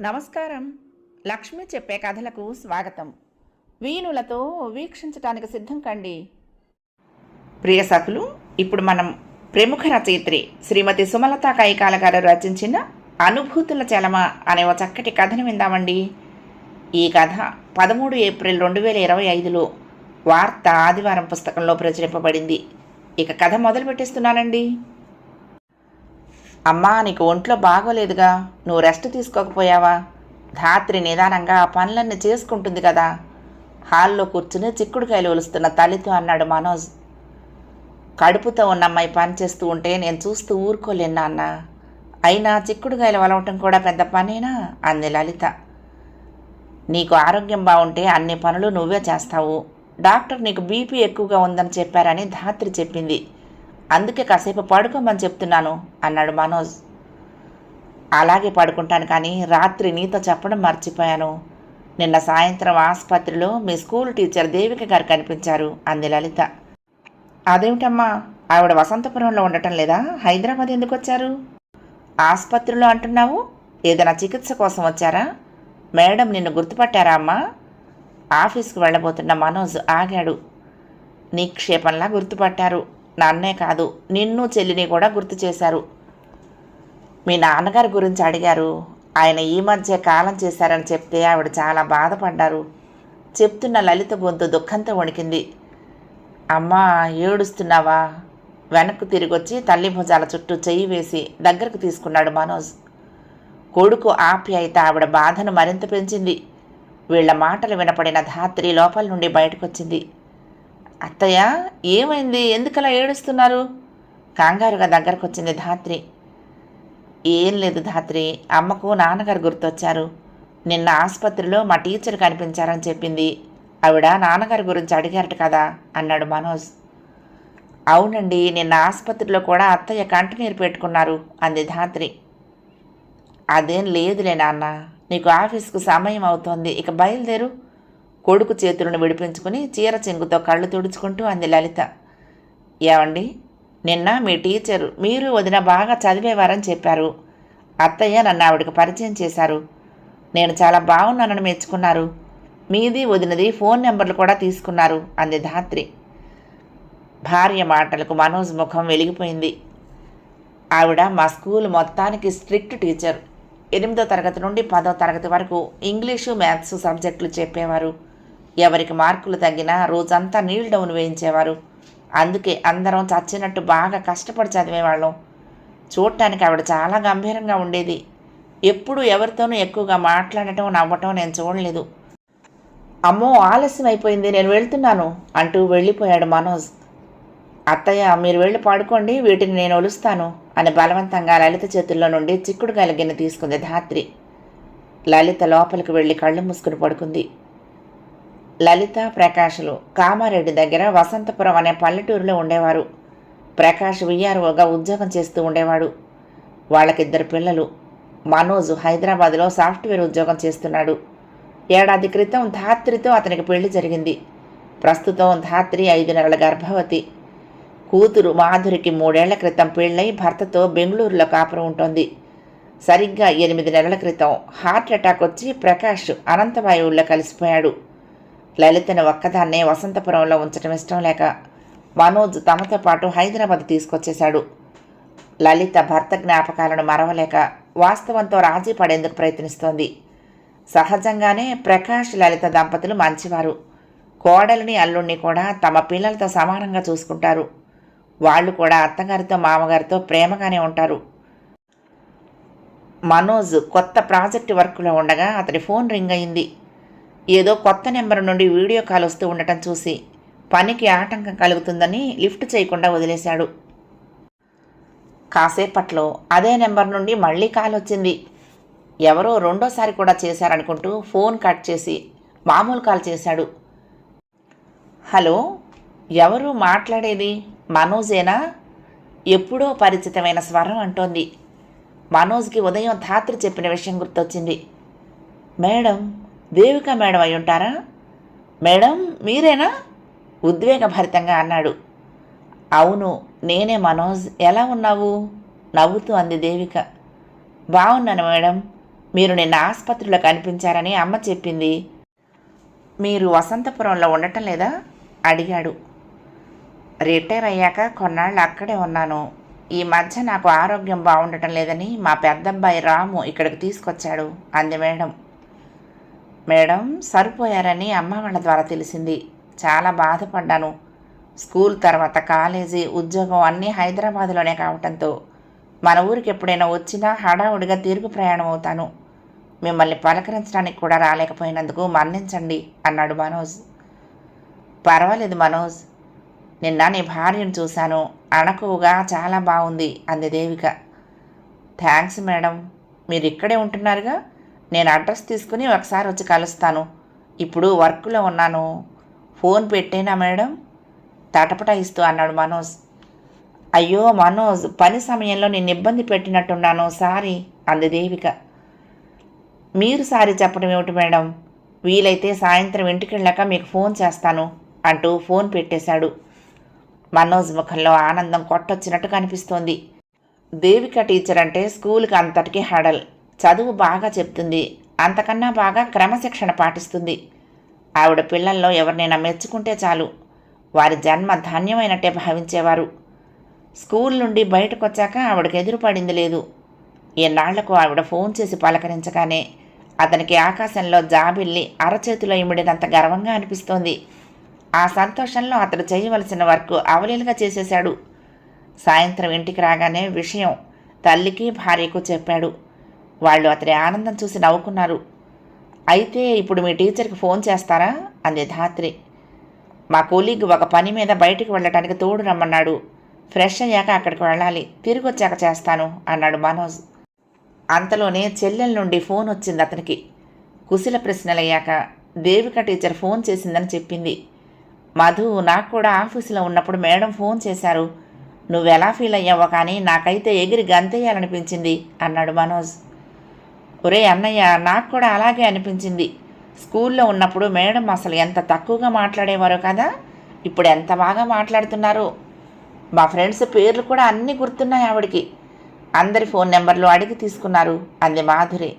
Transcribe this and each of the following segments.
నమస్కారం. లక్ష్మి చెప్పే కథలకు స్వాగతం. వీణులతో వీక్షించటానికి సిద్ధం కండి. ప్రియ సఖులు ఇప్పుడు మనం ప్రముఖ రచయిత్రి శ్రీమతి సుమలత కైకాల గారు రచించిన అనుభూతుల చలమ అనే ఒక చక్కటి కథను విందామండి. ఈ కథ పదమూడు ఏప్రిల్ రెండు వేల ఇరవై ఐదులో వార్త ఆదివారం పుస్తకంలో ప్రచురింపబడింది. ఇక కథ మొదలు పెట్టేస్తున్నానండి అమ్మా నీకు ఒంట్లో బాగోలేదుగా. నువ్వు రెస్ట్ తీసుకోకపోయావా? ధాత్రి నిదానంగా ఆ పనులన్నీ చేసుకుంటుంది కదా. హాల్లో కూర్చుని చిక్కుడుకాయలు ఒలుస్తున్న తల్లితో అన్నాడు మనోజ్. కడుపుతో ఉన్న అమ్మాయి పని చేస్తూ ఉంటే నేను చూస్తూ ఊరుకోలేను నాన్న. అయినా చిక్కుడుకాయలు వలవటం కూడా పెద్ద పనేనా? అంది లలిత. నీకు ఆరోగ్యం బాగుంటే అన్ని పనులు నువ్వే చేస్తావు. డాక్టర్ నీకు బీపీ ఎక్కువగా ఉందని చెప్పారని ధాత్రి చెప్పింది. అందుకే కాసేపు పడుకోమని చెప్తున్నాను అన్నాడు మనోజ్. అలాగే పడుకుంటాను కానీ రాత్రి నీతో చెప్పడం మర్చిపోయాను. నిన్న సాయంత్రం ఆసుపత్రిలో మీ స్కూల్ టీచర్ దేవిక గారు కనిపించారు అంది లలిత. అదేమిటమ్మా ఆవిడ వసంతపురంలో ఉండటం లేదా? హైదరాబాద్ ఎందుకు వచ్చారు? ఆసుపత్రిలో అంటున్నావు? ఏదైనా చికిత్స కోసం వచ్చారా? మేడం నిన్ను గుర్తుపట్టారా అమ్మా? ఆఫీస్కి వెళ్ళబోతున్న మనోజ్ ఆగాడు. నిక్షేపంలా గుర్తుపట్టారు. నన్నే కాదు నిన్ను చెల్లిని కూడా గుర్తు చేశారు. మీ నాన్నగారి గురించి అడిగారు. ఆయన ఈ మధ్య కాలం చేశారని చెప్తే ఆవిడ చాలా బాధపడ్డారు. చెప్తున్న లలిత గొంతు దుఃఖంతో వణికింది. అమ్మా ఏడుస్తున్నావా? వెనక్కు తిరిగొచ్చి తల్లి భుజాల చుట్టూ చెయ్యి వేసి దగ్గరకు తీసుకున్నాడు మనోజ్. కొడుకు ఆప్యాయత ఆవిడ బాధను మరింత పెంచింది. వీళ్ళ మాటలు వినపడిన ధాత్రి లోపల నుండి బయటకొచ్చింది. అత్తయ్య ఏమైంది? ఎందుకలా ఏడుస్తున్నారు? కంగారుగా దగ్గరకు వచ్చింది ధాత్రి. ఏం లేదు ధాత్రి అమ్మకు నాన్నగారు గుర్తొచ్చారు. నిన్న ఆసుపత్రిలో మా టీచర్ కనిపించారని చెప్పింది. ఆవిడ నాన్నగారి గురించి అడిగారట కదా అన్నాడు మనోజ్. అవునండి నిన్న ఆసుపత్రిలో కూడా అత్తయ్య కంటినీరు పెట్టుకున్నారు అంది ధాత్రి. అదేం లేదులే నాన్న నీకు ఆఫీస్కు సమయం అవుతోంది ఇక బయలుదేరు. కొడుకు చేతులను విడిపించుకుని చీర చెంగుతో కళ్ళు తుడుచుకుంటూ అంది లలిత. ఏమండి? నిన్న మీ టీచర్ మీరు వదిన బాగా చదివేవారని చెప్పారు. అత్తయ్య నన్ను ఆవిడకి పరిచయం చేశారు. నేను చాలా బాగున్నానని మెచ్చుకున్నారు. మీది వదినది ఫోన్ నెంబర్లు కూడా తీసుకున్నారు అంది ధాత్రి. భార్య మాటలకు మనోజ్ ముఖం వెలిగిపోయింది. ఆవిడ మా స్కూల్ మొత్తానికి స్ట్రిక్ట్ టీచర్. ఎనిమిదో తరగతి నుండి పదో తరగతి వరకు ఇంగ్లీషు మ్యాథ్స్ సబ్జెక్టులు చెప్పేవారు. ఎవరికి మార్కులు తగ్గినా రోజంతా నీళ్ళు డౌన్ వేయించేవారు. అందుకే అందరం చచ్చినట్టు బాగా కష్టపడి చదివేవాళ్ళం. చూడటానికి ఆవిడ చాలా గంభీరంగా ఉండేది. ఎప్పుడు ఎవరితోనూ ఎక్కువగా మాట్లాడటం నవ్వటం నేను చూడలేదు. అమ్మో ఆలస్యం అయిపోయింది నేను వెళ్తున్నాను అంటూ వెళ్ళిపోయాడు మనోజ్. అత్తయ్య మీరు వెళ్ళి పడుకోండి వీటిని నేను ఒలుస్తాను అని బలవంతంగా లలిత చేతుల్లో నుండి చిక్కుడుకాయల గిన్నె తీసుకుంది ధాత్రి. లలిత లోపలికి వెళ్ళి కళ్ళు మూసుకుని పడుకుంది. లలిత ప్రకాష్లు కామారెడ్డి దగ్గర వసంతపురం అనే పల్లెటూరులో ఉండేవారు. ప్రకాష్ విఆర్ఓగా ఉద్యోగం చేస్తూ ఉండేవాడు. వాళ్ళకిద్దరు పిల్లలు. మనోజ్ హైదరాబాద్లో సాఫ్ట్వేర్ ఉద్యోగం చేస్తున్నాడు. ఏడాది క్రితం ధాత్రితో అతనికి పెళ్ళి జరిగింది. ప్రస్తుతం ధాత్రి ఐదు నెలల గర్భవతి. కూతురు మాధురికి మూడేళ్ళ క్రితం పెళ్ళై భర్తతో బెంగళూరులో కాపురం ఉంటుంది. సరిగ్గా ఎనిమిది నెలల క్రితం హార్ట్ అటాక్ వచ్చి ప్రకాష్ అనంతవాయువుల్లో కలిసిపోయాడు. లలితను ఒక్కదాన్నే వసంతపురంలో ఉంచడం ఇష్టం లేక మనోజ్ తమతో పాటు హైదరాబాద్ తీసుకొచ్చేశాడు. లలిత భర్త జ్ఞాపకాలను మరవలేక వాస్తవంతో రాజీ పడేందుకు ప్రయత్నిస్తోంది. సహజంగానే ప్రకాష్ లలిత దంపతులు మంచివారు. కోడలిని అల్లుణ్ణి కూడా తమ పిల్లలతో సమానంగా చూసుకుంటారు. వాళ్ళు కూడా అత్తగారితో మామగారితో ప్రేమగానే ఉంటారు. మనోజ్ కొత్త ప్రాజెక్ట్ వర్క్లో ఉండగా అతని ఫోన్ రింగ్ అయింది. ఏదో కొత్త నెంబర్ నుండి వీడియో కాల్ వస్తూ ఉండటం చూసి పనికి ఆటంకం కలుగుతుందని లిఫ్ట్ చేయకుండా వదిలేశాడు. కాసేపట్లో అదే నెంబర్ నుండి మళ్ళీ కాల్ వచ్చింది. ఎవరో రెండోసారి కూడా చేశారనుకుంటూ ఫోన్ కట్ చేసి మామూలు కాల్ చేశాడు. హలో ఎవరు మాట్లాడేది? మనోజేనా? ఎప్పుడో పరిచితమైన స్వరం అంటోంది. మనోజ్కి ఉదయం ధాత్రి చెప్పిన విషయం గుర్తొచ్చింది. మేడం దేవిక మేడం అయి ఉంటారా? మేడం మీరేనా? ఉద్వేగభరితంగా అన్నాడు. అవును నేనే మనోజ్. ఎలా ఉన్నావు? నవ్వుతూ అంది దేవిక. బాగున్నాను మేడం. మీరు నిన్న ఆసుపత్రిలో కనిపించారని అమ్మ చెప్పింది. మీరు వసంతపురంలో ఉండటం లేదా? అడిగాడు. రిటైర్ అయ్యాక కొన్నాళ్ళు అక్కడే ఉన్నాను. ఈ మధ్య నాకు ఆరోగ్యం బాగుండటం లేదని మా పెద్దబ్బాయి రాము ఇక్కడికి తీసుకొచ్చాడు అంది మేడం. మేడం సరిపోయారని అమ్మ వాళ్ళ ద్వారా తెలిసింది. చాలా బాధపడ్డాను. స్కూల్ తర్వాత కాలేజీ ఉద్యోగం అన్నీ హైదరాబాద్లోనే కావటంతో. మన ఊరికి ఎప్పుడైనా వచ్చినా హడావుడిగా తిరుగు ప్రయాణం అవుతాను. మిమ్మల్ని పలకరించడానికి కూడా రాలేకపోయినందుకు మన్నించండి అన్నాడు మనోజ్. పర్వాలేదు మనోజ్. నిన్న నీ భార్యను చూశాను. అణకువగా చాలా బాగుంది అంది దేవిక. Thanks madam. మీరు ఇక్కడే ఉంటున్నారుగా? నేను అడ్రస్ తీసుకుని ఒకసారి వచ్చి కలుస్తాను. ఇప్పుడు వర్క్లో ఉన్నాను. Phone పెట్టేనా madam? తటపటాయిస్తూ అన్నాడు మనోజ్. అయ్యో మనోజ్ పని సమయంలో నేను ఇబ్బంది పెట్టినట్టున్నాను. సారీ అంది దేవిక. మీరు సారీ చెప్పడం ఏమిటి మేడం? వీలైతే సాయంత్రం ఇంటికి వెళ్ళాక మీకు ఫోన్ చేస్తాను అంటూ ఫోన్ పెట్టేశాడు. మనోజ్ ముఖంలో ఆనందం కొట్టొచ్చినట్టు కనిపిస్తోంది దేవిక టీచర్ అంటే స్కూల్కి అంతటికీ హడల్. చదువు బాగా చెప్తుంది. అంతకన్నా బాగా క్రమశిక్షణ పాటిస్తుంది. ఆవిడ పిల్లల్లో ఎవరినైనా మెచ్చుకుంటే చాలు. వారి జన్మ ధన్యమైనట్టే భావించేవారు. స్కూల్ నుండి బయటకు వచ్చాక ఆవిడకి ఎదురుపడింది లేదు. ఎన్నాళ్ళకు ఆవిడ ఫోన్ చేసి పలకరించగానే అతనికి ఆకాశంలో జాబిల్లి అరచేతిలో ఇమిడినంత గర్వంగా అనిపిస్తోంది. ఆ సంతోషంలో అతడు చేయవలసిన వర్క్ అవలీలుగా చేసేశాడు. సాయంత్రం ఇంటికి రాగానే విషయం తల్లికి భార్యకు చెప్పాడు. వాళ్ళు అతని ఆనందం చూసి నవ్వుకున్నారు. అయితే ఇప్పుడు మీ టీచర్కి ఫోన్ చేస్తారా? అంది ధాత్రి. మా కూలీగ్ ఒక పని మీద బయటికి వెళ్ళటానికి తోడు రమ్మన్నాడు. ఫ్రెష్ అయ్యాక అక్కడికి వెళ్ళాలి. తిరిగి వచ్చాక చేస్తాను అన్నాడు మనోజ్. అంతలోనే చెల్లెల నుండి ఫోన్ వచ్చింది అతనికి. కుశల ప్రశ్నలయ్యాక దేవిక టీచర్ ఫోన్ చేసిందని చెప్పింది. మధు నాకు కూడా ఆఫీసులో ఉన్నప్పుడు మేడం ఫోన్ చేశారు. నువ్వెలా ఫీల్ అయ్యావో కానీ నాకైతే ఎగిరి గంతేయాలనిపించింది అన్నాడు మనోజ్. ఒరే అన్నయ్య నాకు కూడా అలాగే అనిపించింది. స్కూల్లో ఉన్నప్పుడు మేడం అసలు ఎంత తక్కువగా మాట్లాడేవారో కదా ఇప్పుడు ఎంత బాగా మాట్లాడుతున్నారు. మా ఫ్రెండ్స్ పేర్లు కూడా అన్నీ గుర్తున్నాయి ఆవిడికి. అందరి ఫోన్ నెంబర్లు అడిగి తీసుకున్నారు అంది మాధురి.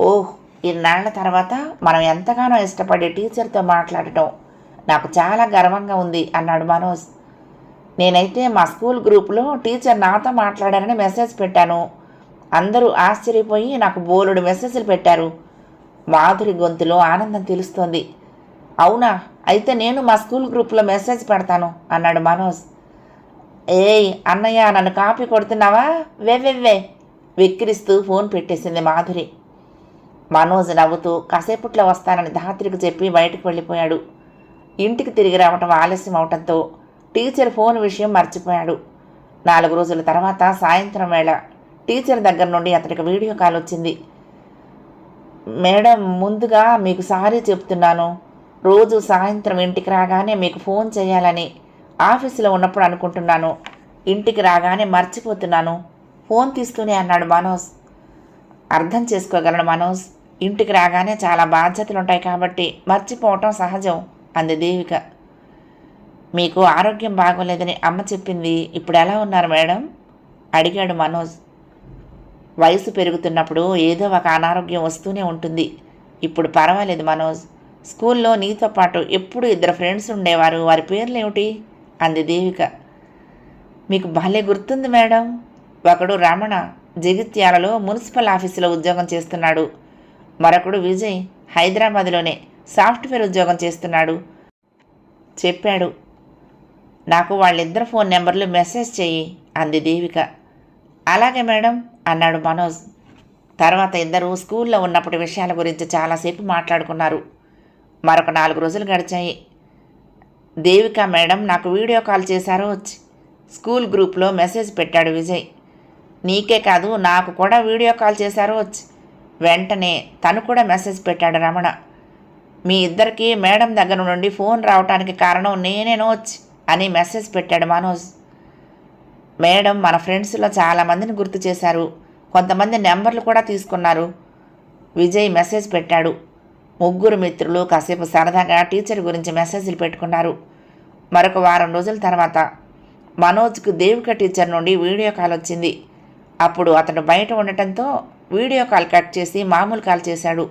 ఓహ్ ఇన్నాళ్ళ తర్వాత మనం ఎంతగానో ఇష్టపడే టీచర్తో మాట్లాడటం నాకు చాలా గర్వంగా ఉంది అన్నాడు మనోజ్. నేనైతే మా స్కూల్ గ్రూప్లో టీచర్ నాతో మాట్లాడారని మెసేజ్ పెట్టాను. అందరూ ఆశ్చర్యపోయి నాకు బోలుడు మెసేజ్లు పెట్టారు. మాధురి గొంతులో ఆనందం తెలుస్తోంది. అవునా? అయితే నేను మా స్కూల్ గ్రూప్లో మెసేజ్ పెడతాను అన్నాడు మనోజ్. ఏయ్ అన్నయ్య నన్ను కాపీ కొడుతున్నావా? వెవ్వెవ్వే వెక్కిరిస్తూ ఫోన్ పెట్టేసింది మాధురి. మనోజ్ నవ్వుతూ కాసేపట్లో వస్తానని ధాత్రికి చెప్పి బయటకు వెళ్ళిపోయాడు. ఇంటికి తిరిగి రావటం ఆలస్యం అవటంతో టీచర్ ఫోన్ విషయం మర్చిపోయాడు. నాలుగు రోజుల తర్వాత సాయంత్రం వేళ టీచర్ దగ్గర నుండి అతనికి వీడియో కాల్ వచ్చింది. మేడం ముందుగా మీకు సారీ చెప్తున్నాను. రోజు సాయంత్రం ఇంటికి రాగానే మీకు ఫోన్ చేయాలని ఆఫీసులో ఉన్నప్పుడు అనుకుంటున్నాను. ఇంటికి రాగానే మర్చిపోతున్నాను. ఫోన్ తీస్తూనే అన్నాడు మనోజ్. అర్థం చేసుకోగలను మనోజ్. ఇంటికి రాగానే చాలా బాధ్యతలు ఉంటాయి కాబట్టి మర్చిపోవటం సహజం అంది దేవిక. మీకు ఆరోగ్యం బాగోలేదని అమ్మ చెప్పింది. ఇప్పుడు ఎలా ఉన్నారు మేడం? అడిగాడు మనోజ్. వయసు పెరుగుతున్నప్పుడు ఏదో ఒక అనారోగ్యం వస్తూనే ఉంటుంది. ఇప్పుడు పర్వాలేదు మనోజ్. స్కూల్లో నీతో పాటు ఎప్పుడు ఇద్దరు ఫ్రెండ్స్ ఉండేవారు. వారి పేర్లు ఏమిటి అంది దేవిక. మీకు భలే గుర్తుంది మేడం. ఒకడు రమణ జగిత్యాలలో మున్సిపల్ ఆఫీసులో ఉద్యోగం చేస్తున్నాడు. మరొకడు విజయ్ హైదరాబాద్లోనే సాఫ్ట్వేర్ ఉద్యోగం చేస్తున్నాడు. చెప్పాడు. నాకు వాళ్ళిద్దరు ఫోన్ నెంబర్లు మెసేజ్ చేయి అంది దేవిక. అలాగే మేడం అన్నాడు మనోజ్. తర్వాత ఇద్దరూ స్కూల్లో ఉన్నప్పటి విషయాల గురించి చాలాసేపు మాట్లాడుకున్నారు. మరొక నాలుగు రోజులు గడిచాయి. దేవిక మేడం నాకు వీడియో కాల్ చేశారో. వచ్చి స్కూల్ గ్రూప్లో మెసేజ్ పెట్టాడు విజయ్. నీకే కాదు నాకు కూడా వీడియో కాల్ చేశారో. వచ్చి వెంటనే తను కూడా మెసేజ్ పెట్టాడు రమణ. మీ ఇద్దరికి మేడం దగ్గర నుండి ఫోన్ రావటానికి కారణం నేనేనో వచ్చి అని మెసేజ్ పెట్టాడు మనోజ్. మేడం మన ఫ్రెండ్స్లో చాలామందిని గుర్తు చేశారు. కొంతమంది నెంబర్లు కూడా తీసుకున్నారు. విజయ్ మెసేజ్ పెట్టాడు. ముగ్గురు మిత్రులు కాసేపు సరదాగా టీచర్ గురించి మెసేజ్లు పెట్టుకున్నారు. మరొక వారం రోజుల తర్వాత మనోజ్కు దేవిక టీచర్ నుండి వీడియో కాల్ వచ్చింది. అప్పుడు అతను బయట ఉండటంతో వీడియో కాల్ కట్ చేసి మామూలు కాల్ చేశాడు.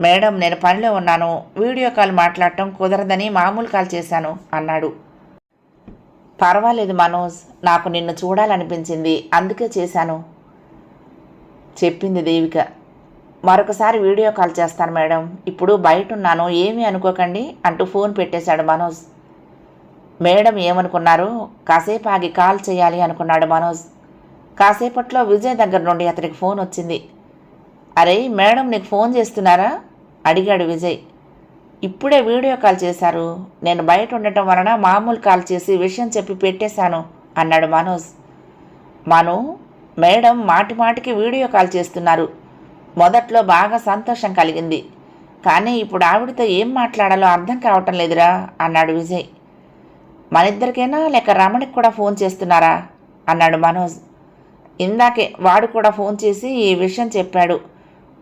మేడం నేను పనిలో ఉన్నాను. వీడియో కాల్ మాట్లాడటం కుదరదని మామూలు కాల్ చేశాను అన్నాడు. పర్వాలేదు మనోజ్ నాకు నిన్ను చూడాలనిపించింది అందుకే చేశాను. చెప్పింది దేవిక. మరొకసారి వీడియో కాల్ చేస్తాను మేడం. ఇప్పుడు బయట ఉన్నాను ఏమీ అనుకోకండి అంటూ ఫోన్ పెట్టేశాడు మనోజ్. మేడం ఏమనుకున్నారు? కాసేపు ఆగి కాల్ చేయాలి అనుకున్నాడు మనోజ్. కాసేపట్లో విజయ్ దగ్గర నుండి అతనికి ఫోన్ వచ్చింది. అరే మేడం నీకు ఫోన్ చేస్తున్నారా? అడిగాడు విజయ్. ఇప్పుడే వీడియో కాల్ చేశారు. నేను బయట ఉండటం వలన మామూలు కాల్ చేసి విషయం చెప్పి పెట్టేశాను అన్నాడు మనోజ్. మను మేడం మాటి మాటికి వీడియో కాల్ చేస్తున్నారు. మొదట్లో బాగా సంతోషం కలిగింది. కానీ ఇప్పుడు ఆవిడతో ఏం మాట్లాడాలో అర్థం కావటం లేదురా అన్నాడు విజయ్. మన ఇద్దరికైనా లేక రమణికి కూడా ఫోన్ చేస్తున్నారా అన్నాడు మనోజ్. ఇందాకే వాడు కూడా ఫోన్ చేసి ఈ విషయం చెప్పాడు.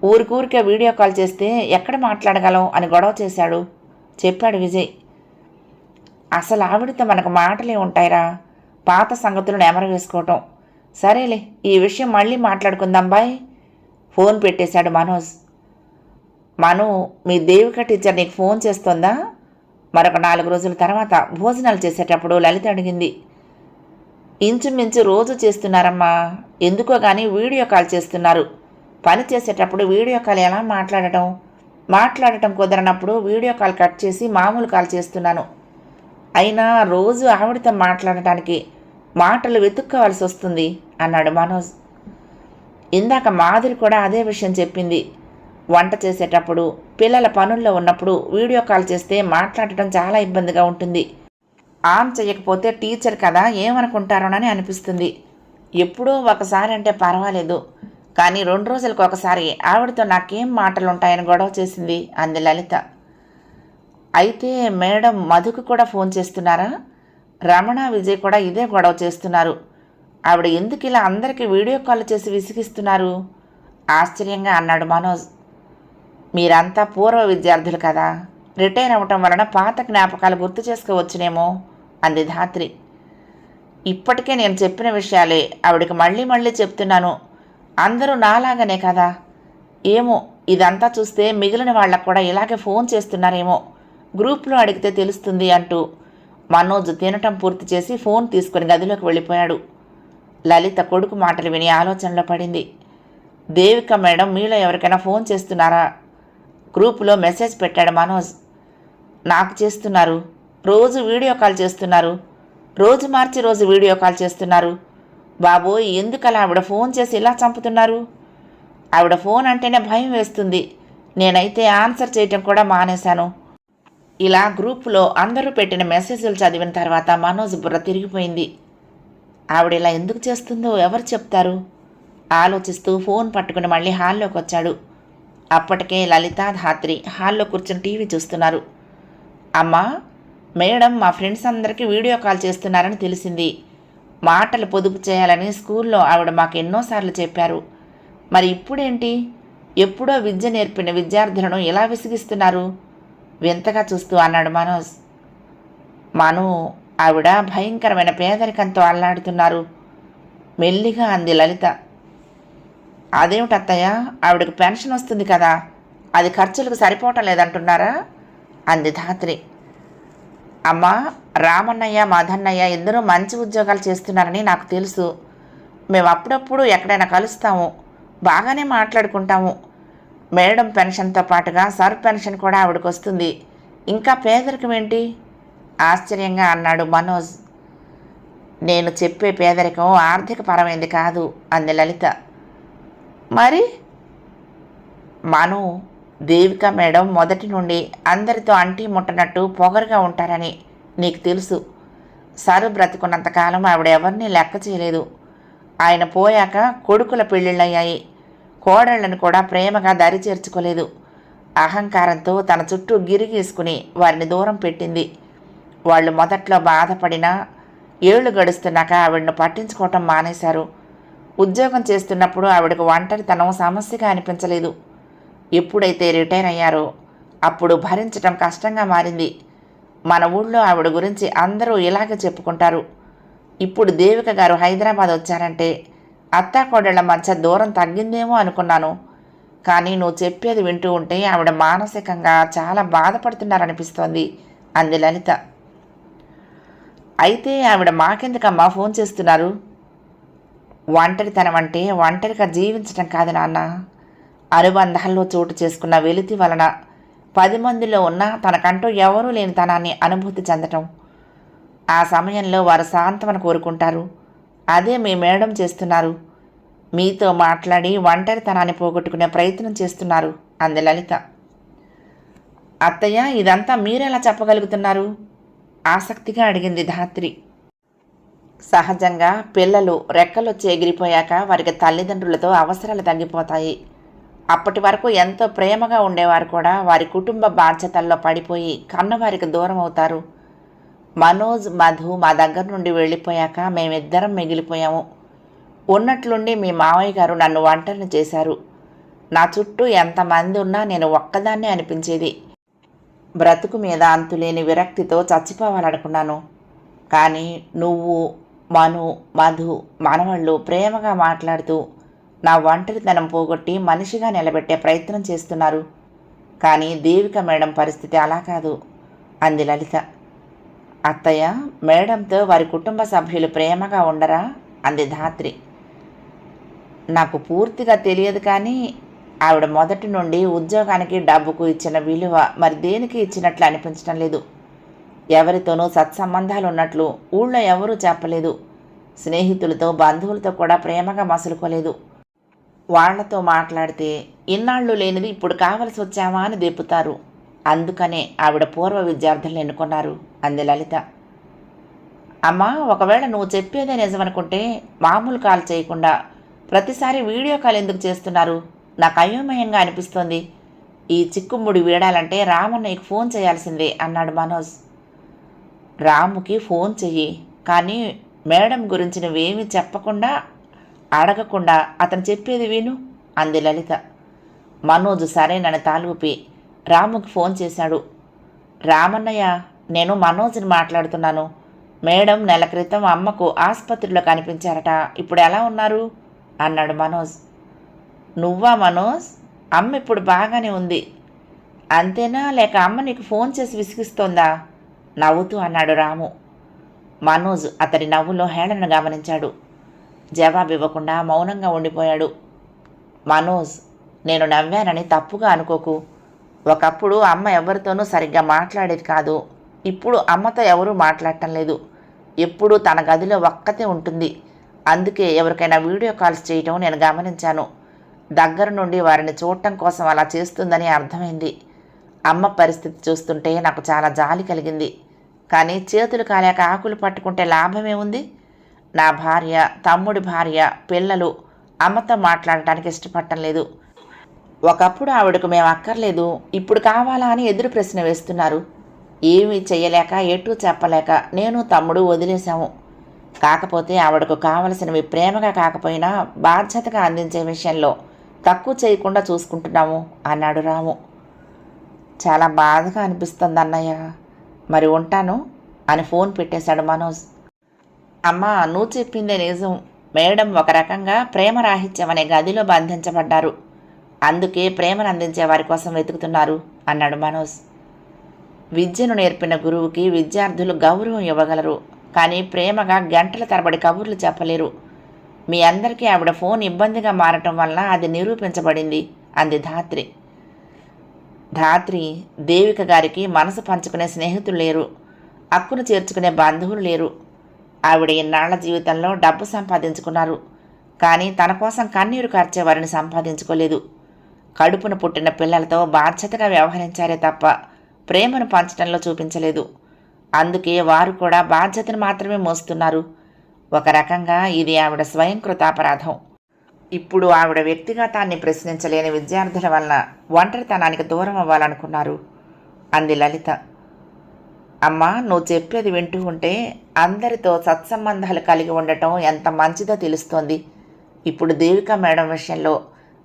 ఊరికూరికే వీడియో కాల్ చేస్తే ఎక్కడ మాట్లాడగలం అని గొడవ చేశాడు. చెప్పాడు విజయ్. అసలు ఆవిడతో మనకు మాటలే ఉంటాయిరా. పాత సంగతులను ఎమర వేసుకోవటం. సరేలే ఈ విషయం మళ్ళీ మాట్లాడుకుందాం బాయ్. ఫోన్ పెట్టేశాడు మనోజ్. మను మీ దేవిక టీచర్ నీకు ఫోన్ చేస్తోందా? మరొక నాలుగు రోజుల తర్వాత భోజనాలు చేసేటప్పుడు లలిత అడిగింది. ఇంచుమించు రోజు చేస్తున్నారమ్మా. ఎందుకో కానీ వీడియో కాల్ చేస్తున్నారు. పని చేసేటప్పుడు వీడియో కాల్ ఎలా మాట్లాడటం? మాట్లాడటం కుదరనప్పుడు వీడియో కాల్ కట్ చేసి మామూలు కాల్ చేస్తున్నాను. అయినా రోజు ఆవిడతో మాట్లాడటానికి మాటలు వెతుక్కోవాల్సి వస్తుంది అన్నాడు మనోజ్. ఇందాక మాధురి కూడా అదే విషయం చెప్పింది. వంట చేసేటప్పుడు పిల్లల పనుల్లో ఉన్నప్పుడు వీడియో కాల్ చేస్తే మాట్లాడటం చాలా ఇబ్బందిగా ఉంటుంది. ఆన్ చేయకపోతే టీచర్ కదా ఏమనుకుంటారోనని అనిపిస్తుంది. ఎప్పుడో ఒకసారి అంటే పర్వాలేదు. కానీ రెండు రోజులకు ఒకసారి ఆవిడతో నాకేం మాటలుంటాయని గొడవ చేసింది అంది లలిత. అయితే మేడం మధుకు కూడా ఫోన్ చేస్తున్నారా? రమణ విజయ్ కూడా ఇదే గొడవ చేస్తున్నారు. ఆవిడ ఎందుకు ఇలా అందరికీ వీడియో కాల్ చేసి విసిగిస్తున్నారు? ఆశ్చర్యంగా అన్నాడు మనోజ్. మీరంతా పూర్వ విద్యార్థులు కదా. రిటైర్ అవ్వటం వలన పాత జ్ఞాపకాలు గుర్తు చేసుకోవచ్చునేమో? అంది ధాత్రి. ఇప్పటికే నేను చెప్పిన విషయాలే. ఆవిడకి మళ్ళీ మళ్ళీ చెప్తున్నాను. అందరూ నాలాగానే కదా? ఏమో ఇదంతా చూస్తే మిగిలిన వాళ్ళకు కూడా ఇలాగే ఫోన్ చేస్తున్నారేమో. గ్రూప్లో అడిగితే తెలుస్తుంది అంటూ మనోజ్ తినటం పూర్తి చేసి ఫోన్ తీసుకుని గదిలోకి వెళ్ళిపోయాడు. లలిత కొడుకు మాటలు విని ఆలోచనలో పడింది. దేవిక మేడం మీలో ఎవరికైనా ఫోన్ చేస్తున్నారా? గ్రూపులో మెసేజ్ పెట్టాడు మనోజ్. నాకు చేస్తున్నారు. రోజు వీడియో కాల్ చేస్తున్నారు. రోజు మార్చి రోజు వీడియో కాల్ చేస్తున్నారు. బాబోయ్ ఎందుకలా ఆవిడ ఫోన్ చేసి ఇలా చంపుతున్నారు? ఆవిడ ఫోన్ అంటేనే భయం వేస్తుంది. నేనైతే ఆన్సర్ చేయటం కూడా మానేశాను. ఇలా గ్రూపులో అందరూ పెట్టిన మెసేజ్లు చదివిన తర్వాత మనోజ్ బుర్ర తిరిగిపోయింది. ఆవిడ ఇలా ఎందుకు చేస్తుందో ఎవరు చెప్తారు? ఆలోచిస్తూ ఫోన్ పట్టుకుని మళ్ళీ హాల్లోకి వచ్చాడు. అప్పటికే లలిత ధాత్రి హాల్లో కూర్చుని టీవీ చూస్తున్నారు. అమ్మా మేడం మా ఫ్రెండ్స్ అందరికీ వీడియో కాల్ చేస్తున్నారని తెలిసింది. మాటలు పొదుపు చేయాలని స్కూల్లో ఆవిడ మాకు ఎన్నోసార్లు చెప్పారు. మరి ఇప్పుడేంటి? ఎప్పుడో విద్య నేర్పిన విద్యార్థులను ఎలా విసిగిస్తున్నారు? వింతగా చూస్తూ అన్నాడు మనోజ్. మను ఆవిడ భయంకరమైన పేదరికంతో అల్లాడుతున్నారు. మెల్లిగా అంది లలిత. అదేమిటత్తయ్య? ఆవిడకు పెన్షన్ వస్తుంది కదా అది ఖర్చులకు సరిపోవటం లేదంటున్నారా? అంది ధాత్రి. అమ్మా రామన్నయ్య మధన్నయ్య ఇద్దరూ మంచి ఉద్యోగాలు చేస్తున్నారని నాకు తెలుసు. మేము అప్పుడప్పుడు ఎక్కడైనా కలుస్తాము బాగానే మాట్లాడుకుంటాము. మేడం పెన్షన్తో పాటుగా సర్ పెన్షన్ కూడా ఆవిడకు వస్తుంది. ఇంకా పేదరికం ఏంటి? ఆశ్చర్యంగా అన్నాడు మనోజ్. నేను చెప్పే పేదరికం ఆర్థిక పరమైంది కాదు అంది లలిత. మరి? మను దేవిక మేడం మొదటి నుండి అందరితో అంటీ ముట్టనట్టు పొగరుగా ఉంటారని నీకు తెలుసు. సరు బ్రతికున్నంతకాలం ఆవిడ ఎవరిని లెక్క చేయలేదు. ఆయన పోయాక కొడుకుల పెళ్ళిళ్ళయ్యాయి. కోడళ్ళను కూడా ప్రేమగా దరి చేర్చుకోలేదు. అహంకారంతో తన చుట్టూ గిరిగీసుకుని వారిని దూరం పెట్టింది. వాళ్ళు మొదట్లో బాధపడినా ఏళ్ళు గడుస్తున్నాక ఆవిడను పట్టించుకోవటం మానేశారు. ఉద్యోగం చేస్తున్నప్పుడు ఆవిడకు ఒంటరితనం సమస్యగా అనిపించలేదు. ఎప్పుడైతే రిటైర్ అయ్యారో అప్పుడు భరించటం కష్టంగా మారింది. మన ఊళ్ళో ఆవిడ గురించి అందరూ ఇలాగే చెప్పుకుంటారు. ఇప్పుడు దేవిక గారు హైదరాబాద్ వచ్చారంటే అత్తాకోడళ్ళ మధ్య దూరం తగ్గిందేమో అనుకున్నాను. కానీ నువ్వు చెప్పేది వింటూ ఉంటే ఆవిడ మానసికంగా చాలా బాధపడుతున్నారనిపిస్తోంది అంది లలిత. అయితే ఆవిడ మాకెందుకమ్మా ఫోన్ చేస్తున్నారు? ఒంటరితనం అంటే ఒంటరిగా జీవించటం కాదు నాన్న. అనుబంధాల్లో చోటు చేసుకున్న వెలితి వలన పది మందిలో ఉన్న తనకంటూ ఎవరూ లేని తనాన్ని అనుభూతి చెందటం. ఆ సమయంలో వారు సాంతమన కోరుకుంటారు. అదే మీ మేడం చేస్తున్నారు. మీతో మాట్లాడి ఒంటరితనాన్ని పోగొట్టుకునే ప్రయత్నం చేస్తున్నారు అంది లలిత. అత్తయ్య ఇదంతా మీరెలా చెప్పగలుగుతున్నారు? ఆసక్తిగా అడిగింది ధాత్రి. సహజంగా పిల్లలు రెక్కలొచ్చి ఎగిరిపోయాక వారికి తల్లిదండ్రులతో అవసరాలు తగ్గిపోతాయి. అప్పటి వరకు ఎంతో ప్రేమగా ఉండేవారు కూడా. వారి కుటుంబ బాధ్యతల్లో పడిపోయి కన్నవారికి దూరం అవుతారు. మనోజ్ మధు మా దగ్గర నుండి వెళ్ళిపోయాక మేమిద్దరం మిగిలిపోయాము. ఉన్నట్లుండి మీ మావయ్య గారు నన్ను వంటలు చేశారు. నా చుట్టూ ఎంతమంది ఉన్నా నేను ఒక్కదాన్నే అనిపించేది. బ్రతుకు మీద అంతులేని విరక్తితో చచ్చిపోవాలనుకున్నాను. కానీ నువ్వు మను మధు మనవళ్ళు ప్రేమగా మాట్లాడుతూ నా ఒంటరితనం పోగొట్టి మనిషిగా నిలబెట్టే ప్రయత్నం చేస్తున్నారు. కానీ దేవిక మేడం పరిస్థితి అలా కాదు. అంది లలిత. అత్తయ్య మేడంతో వారి కుటుంబ సభ్యులు ప్రేమగా ఉండరా? అంది ధాత్రి. నాకు పూర్తిగా తెలియదు కానీ ఆవిడ మొదటి నుండి ఉద్యోగానికి డబ్బుకు ఇచ్చిన విలువ మరి దేనికి ఇచ్చినట్లు అనిపించడం లేదు. ఎవరితోనూ సత్సంబంధాలు ఉన్నట్లు ఊళ్ళో ఎవరూ చెప్పలేదు. స్నేహితులతో బంధువులతో కూడా ప్రేమగా మసులుకోలేదు. వాళ్ళతో మాట్లాడితే ఇన్నాళ్ళు లేనిది ఇప్పుడు కావలసి వచ్చామా అని దేపుతారు అందుకనే ఆవిడ పూర్వ విద్యార్థులను ఎన్నుకున్నారు అంది లలిత అమ్మా ఒకవేళ నువ్వు చెప్పేదే నిజమనుకుంటే మామూలు కాల్ చేయకుండా ప్రతిసారి వీడియో కాల్ ఎందుకు చేస్తున్నారు? నాకు అయోమయంగా అనిపిస్తోంది. ఈ చిక్కుముడి వీడాలంటే రామన్నయ్యకు ఫోన్ చేయాల్సిందే అన్నాడు మనోజ్. రాముకి ఫోన్ చెయ్యి కానీ మేడం గురించి నువ్వేమీ చెప్పకుండా అడగకుండా అతను చెప్పేది విను అంది లలిత. మనోజ్ సరేనని తాలూపి రాముకి ఫోన్ చేశాడు. రామన్నయ్య నేను మనోజ్ని మాట్లాడుతున్నాను. మేడం నెల క్రితం అమ్మకు ఆసుపత్రిలో కనిపించారట ఇప్పుడు ఎలా ఉన్నారు? అన్నాడు మనోజ్. నువ్వా మనోజ్? అమ్మ ఇప్పుడు బాగానే ఉంది. అంతేనా? లేక అమ్మ నీకు ఫోన్ చేసి విసిగిస్తోందా? నవ్వుతూ అన్నాడు రాము. మనోజ్ అతడి నవ్వులో హేళన గమనించాడు. జవాబు ఇవ్వకుండా మౌనంగా ఉండిపోయాడు. మనోజ్ నేను నవ్వానని తప్పుగా అనుకోకు. ఒకప్పుడు అమ్మ ఎవరితోనూ సరిగ్గా మాట్లాడేది కాదు. ఇప్పుడు అమ్మతో ఎవరూ మాట్లాడటం లేదు. ఎప్పుడూ తన గదిలో ఒక్కతే ఉంటుంది. అందుకే ఎవరికైనా వీడియో కాల్స్ చేయటం నేను గమనించాను. దగ్గర నుండి వారిని చూడటం కోసం అలా చేస్తుందని అర్థమైంది. అమ్మ పరిస్థితి చూస్తుంటే నాకు చాలా జాలి కలిగింది. కానీ చేతులు కాలేక ఆకులు పట్టుకుంటే లాభమే ఉంది? నా భార్య తమ్ముడి భార్య పిల్లలు అమ్మతో మాట్లాడటానికి ఇష్టపడటం లేదు. ఒకప్పుడు ఆవిడకు మేము అక్కర్లేదు ఇప్పుడు కావాలా అని ఎదురు ప్రశ్న వేస్తున్నారు. ఏమీ చెయ్యలేక ఎటూ చెప్పలేక నేను తమ్ముడు వదిలేశాము. కాకపోతే ఆవిడకు కావలసినవి ప్రేమగా కాకపోయినా బాధ్యతగా అందించే విషయంలో తక్కువ చేయకుండా చూసుకుంటున్నాము అన్నాడు రాము. చాలా బాధగా అనిపిస్తుంది అన్నయ్య మరి ఉంటాను అని ఫోన్ పెట్టేశాడు మనోజ్. అమ్మా నువ్వు చెప్పిందే నిజం మేడం ఒక రకంగా ప్రేమరాహిత్యం అనే గదిలో బంధించబడ్డారు. అందుకే ప్రేమను అందించే వారి కోసం వెతుకుతున్నారు అన్నాడు మనోజ్. విద్యను నేర్పిన గురువుకి విద్యార్థులు గౌరవం ఇవ్వగలరు కానీ ప్రేమగా గంటల తరబడి కబుర్లు చెప్పలేరు. మీ అందరికీ ఆవిడ ఫోన్ ఇబ్బందిగా మారటం వల్ల అది నిరూపించబడింది అంది ధాత్రి. ధాత్రి దేవిక గారికి మనసు పంచుకునే స్నేహితులు లేరు అక్కును చేర్చుకునే బంధువులు లేరు. ఆవిడ ఇన్నాళ్ళ జీవితంలో డబ్బు సంపాదించుకున్నారు. కానీ తన కోసం కన్నీరు కార్చే వారిని సంపాదించుకోలేదు. కడుపున పుట్టిన పిల్లలతో బాధ్యతగా వ్యవహరించారే తప్ప ప్రేమను పంచడంలో చూపించలేదు. అందుకే వారు కూడా బాధ్యతను మాత్రమే మోస్తున్నారు. ఒక రకంగా ఇది ఆవిడ స్వయంకృతాపరాధం ఇప్పుడు ఆవిడ వ్యక్తిగతాన్ని ప్రశ్నించలేని విద్యార్థుల వలన ఒంటరితనానికి దూరం అవ్వాలనుకున్నారు అంది లలిత. అమ్మా నువ్వు చెప్పేది వింటూ ఉంటే అందరితో సత్సంబంధాలు కలిగి ఉండటం ఎంత మంచిదో తెలుస్తోంది. ఇప్పుడు దేవిక మేడం విషయంలో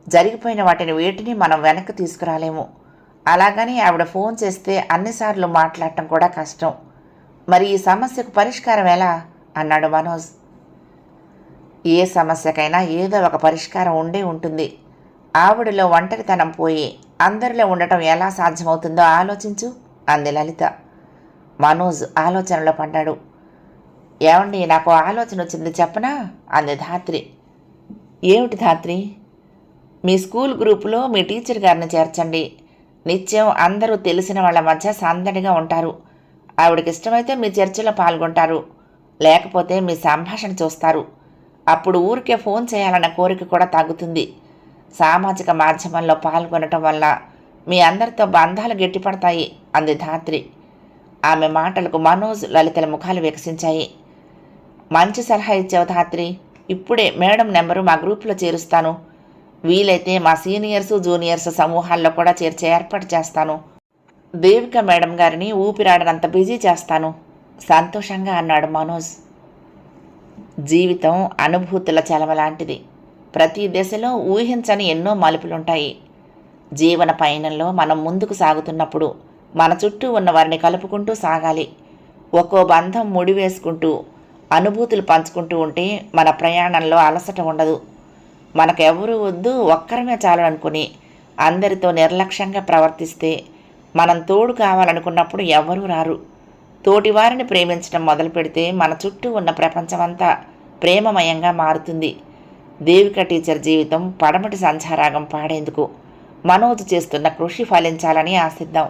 జరిగిపోయిన వాటిని వేటిని మనం వెనక్కి తీసుకురాలేము. అలాగని ఆవిడ ఫోన్ చేస్తే అన్నిసార్లు మాట్లాడటం కూడా కష్టం. మరి ఈ సమస్యకు పరిష్కారం ఎలా? అన్నాడు మనోజ్. ఏ సమస్యకైనా ఏదో ఒక పరిష్కారం ఉండే ఉంటుంది. ఆవిడలో ఒంటరితనం పోయి అందరిలో ఉండటం ఎలా సాధ్యమవుతుందో ఆలోచించు అంది లలిత. మనోజ్ ఆలోచనలో పడ్డాడు. ఏమండి నాకు ఆలోచన వచ్చింది చెప్పనా? అంది ధాత్రి. ఏమిటి ధాత్రి? మీ స్కూల్ గ్రూపులో మీ టీచర్ గారిని చేర్చండి. నిత్యం అందరూ తెలిసిన వాళ్ళ మధ్య సందడిగా ఉంటారు. ఆవిడకి ఇష్టమైతే మీ చర్చలో పాల్గొంటారు. లేకపోతే మీ సంభాషణ చూస్తారు. అప్పుడు ఊరికే ఫోన్ చేయాలన్న కోరిక కూడా తగ్గుతుంది. సామాజిక మాధ్యమంలో పాల్గొనటం వల్ల మీ అందరితో బంధాలు గట్టిపడతాయి అంది ధాత్రి. ఆమె మాటలకు మనోజ్ లలితల ముఖాలు వికసించాయి. మంచి సలహా ఇచ్చావు ధాత్రి. ఇప్పుడే మేడం నెంబరు మా గ్రూప్లో చేరుస్తాను. వీలైతే మా సీనియర్స్ జూనియర్స్ సమూహాల్లో కూడా చేర్చే ఏర్పాటు చేస్తాను. దేవిక మేడం గారిని ఊపిరాడనంత బిజీ చేస్తాను. సంతోషంగా అన్నాడు మనోజ్. జీవితం అనుభూతుల చలవ లాంటిది. ప్రతి దశలో ఊహించని ఎన్నో మలుపులుంటాయి. జీవన పయనంలో మనం ముందుకు సాగుతున్నప్పుడు మన చుట్టూ ఉన్న వారిని కలుపుకుంటూ సాగాలి. ఒక్కో బంధం ముడివేసుకుంటూ అనుభూతులు పంచుకుంటూ ఉంటే మన ప్రయాణంలో అలసట ఉండదు. మనకెవరూ వద్దు ఒక్కరమే చాలు అనుకుని అందరితో నిర్లక్ష్యంగా ప్రవర్తిస్తే మనం తోడు కావాలనుకున్నప్పుడు ఎవరూ రారు. తోటివారిని ప్రేమించడం మొదలు పెడితే మన చుట్టూ ఉన్న ప్రపంచమంతా ప్రేమమయంగా మారుతుంది. దేవిక టీచర్ జీవితం పడమటి సంచారాగం పాడేందుకు మనోజ్ చేస్తున్న కృషి ఫలించాలని ఆశిద్దాం.